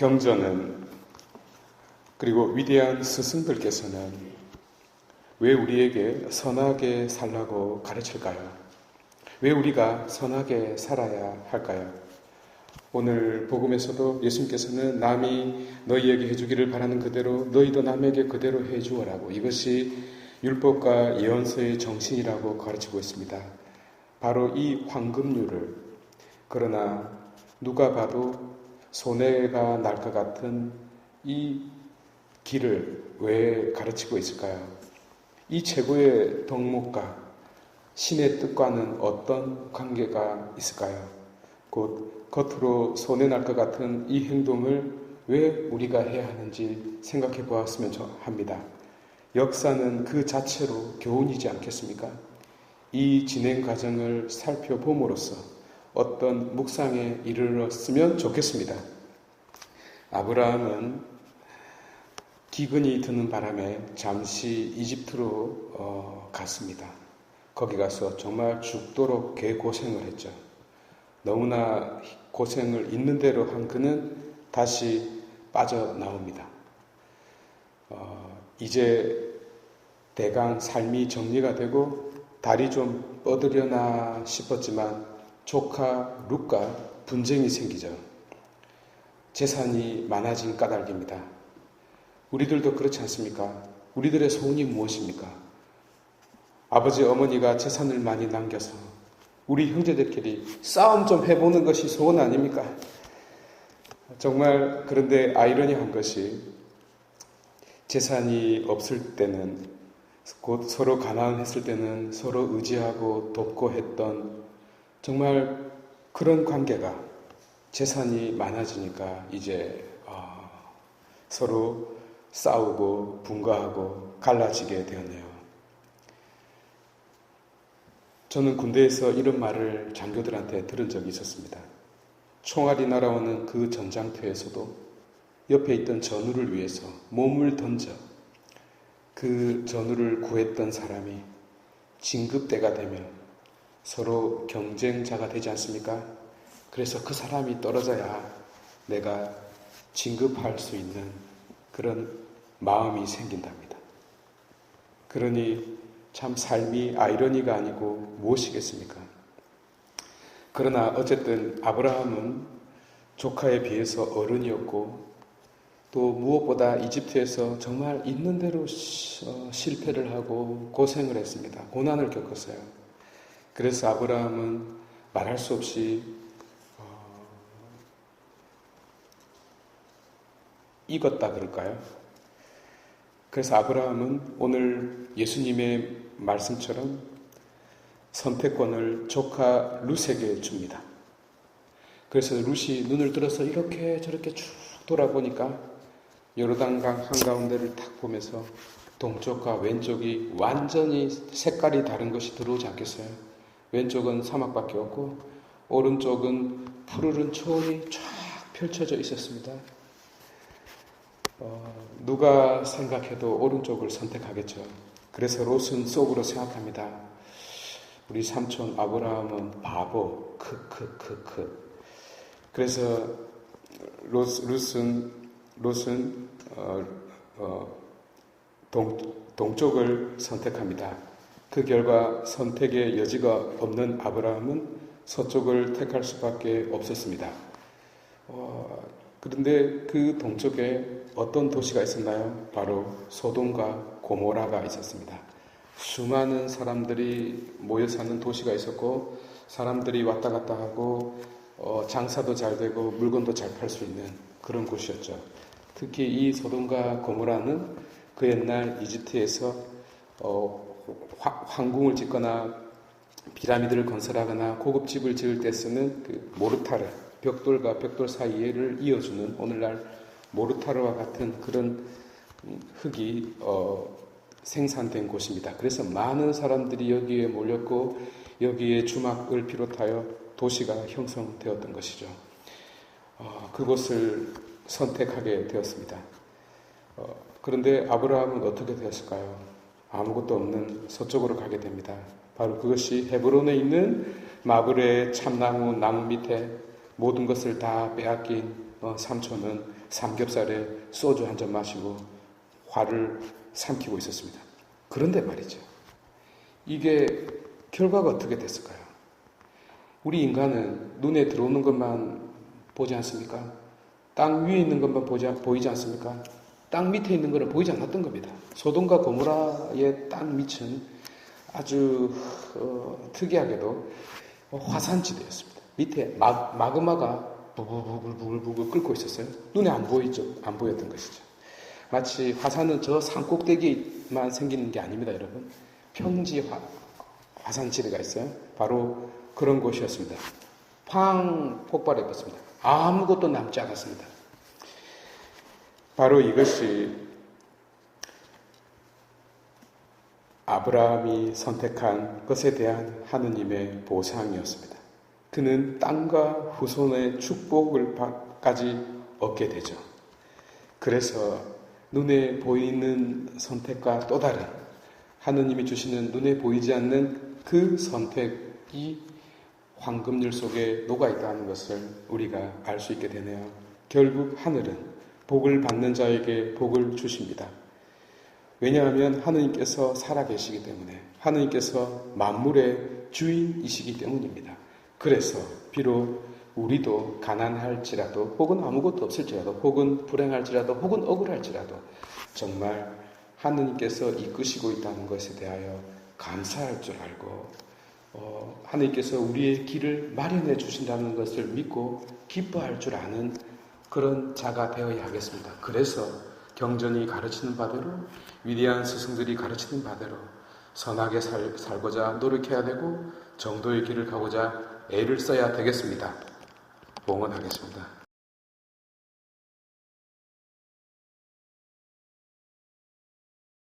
경전은 그리고 위대한 스승들께서는 왜 우리에게 선하게 살라고 가르칠까요? 왜 우리가 선하게 살아야 할까요? 오늘 복음에서도 예수님께서는 남이 너희에게 해주기를 바라는 그대로 너희도 남에게 그대로 해주어라고 이것이 율법과 예언서의 정신이라고 가르치고 있습니다. 바로 이 황금률을 그러나 누가 봐도 손해가 날 것 같은 이 길을 왜 가르치고 있을까요? 이 최고의 덕목과 신의 뜻과는 어떤 관계가 있을까요? 곧 겉으로 손해날 것 같은 이 행동을 왜 우리가 해야 하는지 생각해 보았으면 합니다. 역사는 그 자체로 교훈이지 않겠습니까? 이 진행 과정을 살펴봄으로써 어떤 묵상에 이르렀으면 좋겠습니다. 아브라함은 기근이 드는 바람에 잠시 이집트로 어, 갔습니다. 거기 가서 정말 죽도록 개고생을 했죠. 너무나 고생을 있는 대로 한 그는 다시 빠져나옵니다. 어, 이제 대강 삶이 정리가 되고 달이 좀 뻗으려나 싶었지만 조카 룩과 분쟁이 생기죠. 재산이 많아진 까닭입니다. 우리들도 그렇지 않습니까? 우리들의 소원이 무엇입니까? 아버지, 어머니가 재산을 많이 남겨서 우리 형제들끼리 싸움 좀 해보는 것이 소원 아닙니까? 정말 그런데 아이러니한 것이 재산이 없을 때는 곧 서로 가난했을 때는 서로 의지하고 돕고 했던 정말 그런 관계가 재산이 많아지니까 이제 어, 서로 싸우고 분가하고 갈라지게 되었네요. 저는 군대에서 이런 말을 장교들한테 들은 적이 있었습니다. 총알이 날아오는 그 전장터에서도 옆에 있던 전우를 위해서 몸을 던져 그 전우를 구했던 사람이 진급대가 되면 서로 경쟁자가 되지 않습니까? 그래서 그 사람이 떨어져야 내가 진급할 수 있는 그런 마음이 생긴답니다. 그러니 참 삶이 아이러니가 아니고 무엇이겠습니까? 그러나 어쨌든 아브라함은 조카에 비해서 어른이었고 또 무엇보다 이집트에서 정말 있는 대로 어, 실패를 하고 고생을 했습니다. 고난을 겪었어요. 그래서 아브라함은 말할 수 없이 어, 익었다 그럴까요? 그래서 아브라함은 오늘 예수님의 말씀처럼 선택권을 조카 룻에게 줍니다. 그래서 룻이 눈을 들어서 이렇게 저렇게 쭉 돌아보니까 요르단강 한가운데를 탁 보면서 동쪽과 왼쪽이 완전히 색깔이 다른 것이 들어오지 않겠어요? 왼쪽은 사막밖에 없고 오른쪽은 푸르른 초원이 쫙 펼쳐져 있었습니다. 어, 누가 생각해도 오른쪽을 선택하겠죠. 그래서 롯은 속으로 생각합니다. 우리 삼촌 아브라함은 바보, 크크크크. 그래서 롯, 롯은 롯은 어, 어, 동, 동쪽을 선택합니다. 그 결과 선택의 여지가 없는 아브라함은 서쪽을 택할 수밖에 없었습니다. 어, 그런데 그 동쪽에 어떤 도시가 있었나요? 바로 소돔과 고모라가 있었습니다. 수많은 사람들이 모여 사는 도시가 있었고 사람들이 왔다 갔다 하고 어, 장사도 잘 되고 물건도 잘 팔 수 있는 그런 곳이었죠. 특히 이 소돔과 고모라는 그 옛날 이집트에서 어, 황궁을 짓거나 피라미드를 건설하거나 고급 집을 지을 때 쓰는 그 모르타르 벽돌과 벽돌 사이를 이어주는 오늘날 모르타르와 같은 그런 흙이 어, 생산된 곳입니다. 그래서 많은 사람들이 여기에 몰렸고 여기에 주막을 비롯하여 도시가 형성되었던 것이죠. 어, 그곳을 선택하게 되었습니다. 어, 그런데 아브라함은 어떻게 되었을까요? 아무것도 없는 서쪽으로 가게 됩니다. 바로 그것이 헤브론에 있는 마블의 참나무 나무 밑에 모든 것을 다 빼앗긴 어, 삼촌은 삼겹살에 소주 한 잔 마시고 화를 삼키고 있었습니다. 그런데 말이죠. 이게 결과가 어떻게 됐을까요? 우리 인간은 눈에 들어오는 것만 보지 않습니까? 땅 위에 있는 것만 보지, 않- 보이지 않습니까? 땅 밑에 있는 것은 보이지 않았던 겁니다. 소돔과 고모라의 땅 밑은 아주 어, 특이하게도 화산지대였습니다. 밑에 마, 마그마가 부글부글부글 끓고 있었어요. 눈에 안 보이죠? 안 보였던 것이죠. 마치 화산은 저 산 꼭대기만 생기는 게 아닙니다, 여러분. 평지 화, 화산지대가 있어요. 바로 그런 곳이었습니다. 팡 폭발해 버렸습니다. 아무것도 남지 않았습니다. 바로 이것이 아브라함이 선택한 것에 대한 하느님의 보상이었습니다. 그는 땅과 후손의 축복을까지 얻게 되죠. 그래서 눈에 보이는 선택과 또 다른 하느님이 주시는 눈에 보이지 않는 그 선택이 황금률 속에 녹아 있다는 것을 우리가 알 수 있게 되네요. 결국 하늘은 복을 받는 자에게 복을 주십니다. 왜냐하면 하느님께서 살아계시기 때문에 하느님께서 만물의 주인이시기 때문입니다. 그래서 비록 우리도 가난할지라도 혹은 아무것도 없을지라도 혹은 불행할지라도 혹은 억울할지라도 정말 하느님께서 이끄시고 있다는 것에 대하여 감사할 줄 알고 어, 하느님께서 우리의 길을 마련해 주신다는 것을 믿고 기뻐할 줄 아는 그런 자가 되어야 하겠습니다. 그래서 경전이 가르치는 바대로 위대한 스승들이 가르치는 바대로 선하게 살, 살고자 노력해야 되고 정도의 길을 가고자 애를 써야 되겠습니다. 봉헌하겠습니다.